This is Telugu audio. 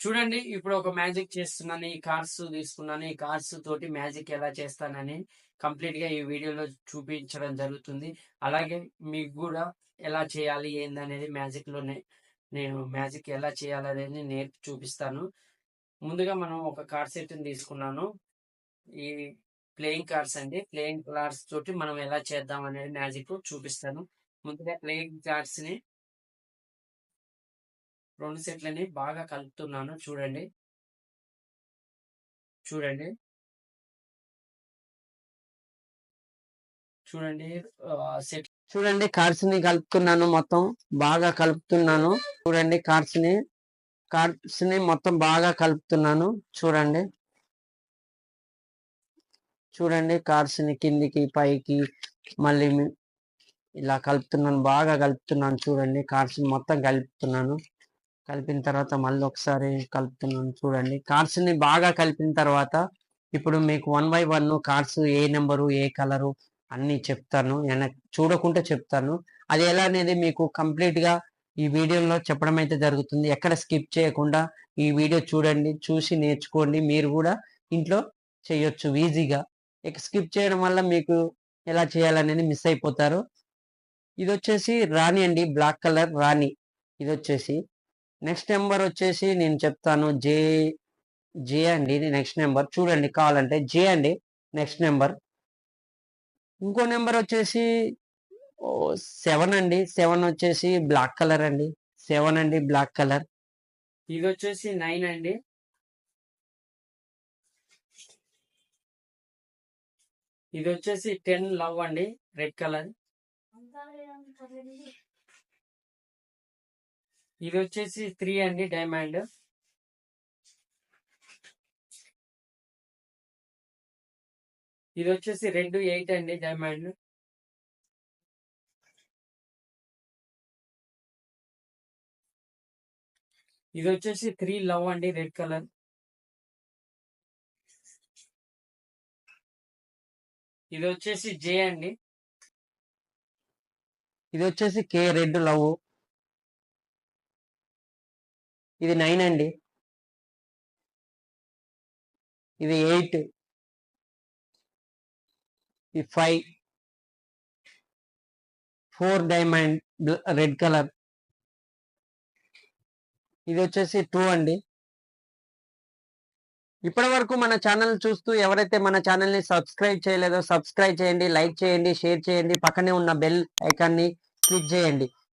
చూడండి ఇప్పుడు ఒక మ్యాజిక్ చేస్తున్నాను ఈ కార్స్ తీసుకున్నాను ఈ కార్స్ తోటి మ్యాజిక్ ఎలా చేస్తానని కంప్లీట్గా ఈ వీడియోలో చూపించడం జరుగుతుంది. అలాగే మీకు కూడా ఎలా చేయాలి ఏందనేది మ్యాజిక్లోనే నేను మ్యాజిక్ ఎలా చేయాలనేది నేర్పి చూపిస్తాను. ముందుగా మనం ఒక కార్ సెట్ తీసుకున్నాను. ఈ ప్లేయింగ్ కార్డ్స్ అండి. ప్లేయింగ్ కార్డ్స్ తోటి మనం ఎలా చేద్దాం అనేది మ్యాజిక్ చూపిస్తాను. ముందుగా ప్లేయింగ్ కార్డ్స్ని రెండు సెట్లని బాగా కలుపుతున్నాను. చూడండి. చూడండి. చూడండి సెట్ చూడండి కార్స్ని కలుపుతున్నాను మొత్తం. బాగా కలుపుతున్నాను. చూడండి కార్స్ని కార్స్ని మొత్తం బాగా కలుపుతున్నాను. చూడండి. చూడండి కార్స్ని కిందికి పైకి మళ్ళీ ఇలా కలుపుతున్నాను. బాగా కలుపుతున్నాను. చూడండి కార్స్ని మొత్తం కలుపుతున్నాను. కలిపిన తర్వాత మళ్ళీ ఒకసారి కలుపుతున్నాను చూడండి. కార్డ్స్ని బాగా కలిపిన తర్వాత ఇప్పుడు మీకు వన్ బై వన్ కార్డ్స్ ఏ నెంబరు ఏ కలరు అన్ని చెప్తాను. నేను చూడకుండా చెప్తాను. అది ఎలా అనేది మీకు కంప్లీట్గా ఈ వీడియోలో చెప్పడం అయితే జరుగుతుంది. ఎక్కడ స్కిప్ చేయకుండా ఈ వీడియో చూడండి చూసి నేర్చుకోండి. మీరు కూడా ఇంట్లో చేయొచ్చు ఈజీగా. ఇక స్కిప్ చేయడం వల్ల మీకు ఎలా చేయాలనేది మిస్ అయిపోతారు. ఇది వచ్చేసి రాణి అండి బ్లాక్ కలర్ రాణి. ఇది వచ్చేసి నెక్స్ట్ నెంబర్ వచ్చేసి నేను చెప్తాను జే జే అండి. నెక్స్ట్ నెంబర్ చూడండి కావాలంటే జే అండి. Next number. ఇంకో నెంబర్ వచ్చేసి సెవెన్ అండి. సెవెన్ వచ్చేసి బ్లాక్ కలర్ అండి. సెవెన్ అండి బ్లాక్ కలర్. ఇది వచ్చేసి నైన్ అండి. ఇది వచ్చేసి టెన్ లవ్ అండి. Red colour. ఇది వచ్చేసి త్రీ అండి డైమండ్. ఇది వచ్చేసి రెండు ఎయిట్ అండి డైమండ్. ఇది వచ్చేసి త్రీ లవ్ అండి రెడ్ కలర్. ఇది వచ్చేసి జే అండి. ఇది వచ్చేసి కే రెడ్ లవ్. ఇది నైన్ అండి. ఇది ఎయిట్ ఇది five four diamond red colour ఇది వచ్చేసి టూ అండి. ఇప్పటి వరకు మన ఛానల్ చూస్తూ ఎవరైతే మన ఛానల్ని సబ్స్క్రైబ్ చేయలేదో సబ్స్క్రైబ్ చేయండి లైక్ చేయండి షేర్ చేయండి పక్కనే ఉన్న బెల్ ఐకాన్ని క్లిక్ చేయండి.